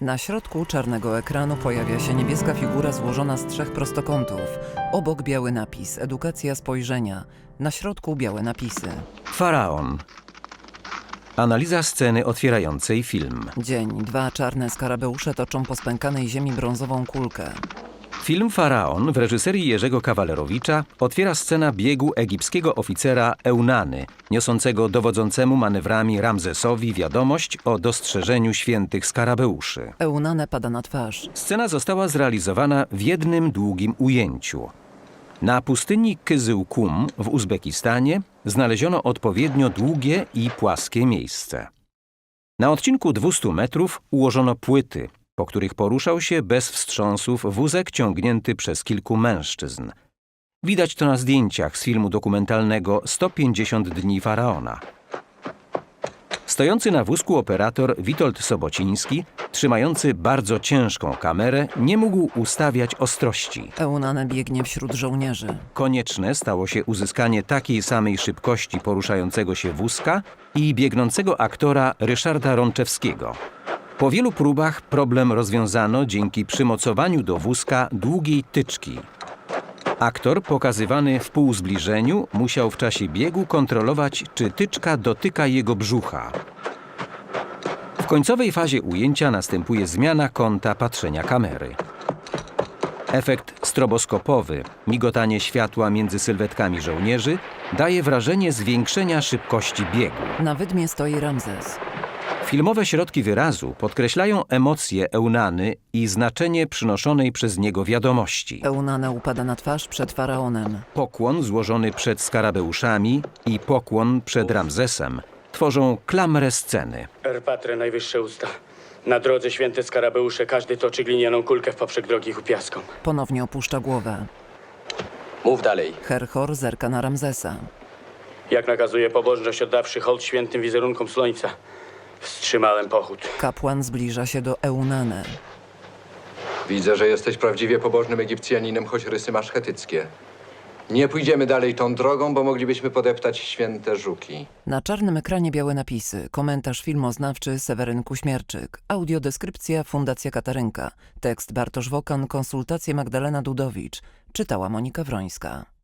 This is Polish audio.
Na środku czarnego ekranu pojawia się niebieska figura złożona z trzech prostokątów. Obok biały napis Edukacja spojrzenia. Na środku białe napisy. Faraon. Analiza sceny otwierającej film. Dzień. Dwa czarne skarabeusze toczą po spękanej ziemi brązową kulkę. Film Faraon w reżyserii Jerzego Kawalerowicza otwiera scena biegu egipskiego oficera Eunany, niosącego dowodzącemu manewrami Ramzesowi wiadomość o dostrzeżeniu świętych skarabeuszy. Eunane pada na twarz. Scena została zrealizowana w jednym długim ujęciu. Na pustyni Kyzyłkum w Uzbekistanie znaleziono odpowiednio długie i płaskie miejsce. Na odcinku 200 metrów ułożono płyty, po których poruszał się bez wstrząsów wózek ciągnięty przez kilku mężczyzn. Widać to na zdjęciach z filmu dokumentalnego 150 dni faraona. Stojący na wózku operator Witold Sobociński, trzymający bardzo ciężką kamerę, nie mógł ustawiać ostrości. Eunane biegnie wśród żołnierzy. Konieczne stało się uzyskanie takiej samej szybkości poruszającego się wózka i biegnącego aktora Ryszarda Rączewskiego. Po wielu próbach problem rozwiązano dzięki przymocowaniu do wózka długiej tyczki. Aktor pokazywany w półzbliżeniu musiał w czasie biegu kontrolować, czy tyczka dotyka jego brzucha. W końcowej fazie ujęcia następuje zmiana kąta patrzenia kamery. Efekt stroboskopowy, migotanie światła między sylwetkami żołnierzy, daje wrażenie zwiększenia szybkości biegu. Na wydmie stoi Ramzes. Filmowe środki wyrazu podkreślają emocje Eunany i znaczenie przynoszonej przez niego wiadomości. Eunane upada na twarz przed faraonem. Pokłon złożony przed skarabeuszami i pokłon przed Ramzesem tworzą klamrę sceny. Erpatre, najwyższe usta. Na drodze święte skarabeusze każdy toczy glinianą kulkę w poprzek drogi ku piaskom. Ponownie opuszcza głowę. Mów dalej. Herhor zerka na Ramzesa. Jak nakazuje pobożność oddawszy hołd świętym wizerunkom słońca, wstrzymałem pochód. Kapłan zbliża się do Eunane. Widzę, że jesteś prawdziwie pobożnym Egipcjaninem, choć rysy masz chetyckie. Nie pójdziemy dalej tą drogą, bo moglibyśmy podeptać święte żuki. Na czarnym ekranie białe napisy. Komentarz filmoznawczy Seweryn Kuśmierczyk. Audiodeskrypcja Fundacja Katarynka. Tekst Bartosz Wokan. Konsultacje Magdalena Dudowicz. Czytała Monika Wrońska.